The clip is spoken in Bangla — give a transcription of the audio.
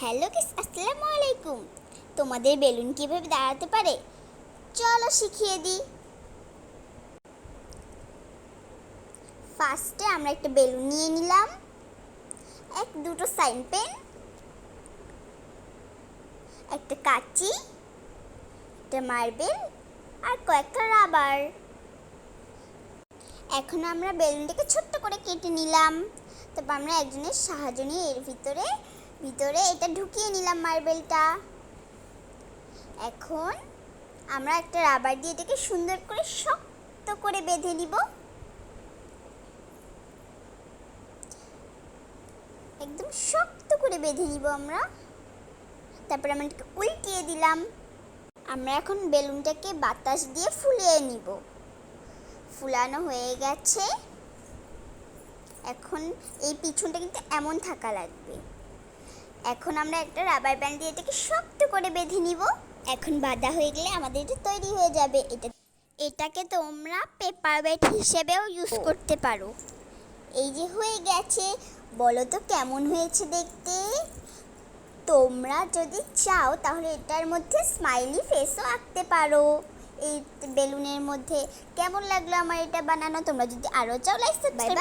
হ্যালো কিস আসসালামু আলাইকুম। তোমাদের বেলুন কীভাবে দাঁড়াতে পারে? চলো শিখিয়ে দিই। ফার্স্টে আমরা একটা বেলুন নিয়ে নিলাম। এক, দুটো সাইন পেন একটা কাঁচি, একটা মার্বেল আর কয়েকটা রাবার এখন আমরা বেলুনটাকে ছোট্ট করে কেটে নিলাম। তারপর আমরা একজনের সাহায্য নিয়ে এর ভিতরে ভিতরে এটা ঢুকিয়ে নিলাম মার্বেলটা। এখন আমরা একটা রাবার দিয়ে এটাকে সুন্দর করে শক্ত করে বেঁধে নিব। একদম শক্ত করে বেঁধে নিব আমরা। তারপর আমরা এটাকে উল্টিয়ে দিলাম। আমরা এখন বেলুনটাকে বাতাস দিয়ে ফুলিয়ে নিব। ফুলানো হয়ে গেছে। এখন এই পিছনটা কিন্তু এমন থাকা লাগবে। এখন আমরা একটা রাবার ব্যান্ড দিয়ে এটাকে শক্ত করে বেঁধে নিব। এখন বাঁধা হয়ে গেলে আমাদের এটা তৈরি হয়ে যাবে। এটা এটাকে তোমরা পেপার ওয়েট হিসেবেও ইউজ করতে পারো। এই যে হয়ে গেছে। বলো তো কেমন হয়েছে দেখতে? তোমরা যদি চাও তাহলে এটার মধ্যে স্মাইলি ফেসও আঁকতে পারো। এই বেলুনের মধ্যে। কেমন লাগল আমার এটা বানানো? তোমরা যদি আরও চাও লাইক সাবস্ক্রাইব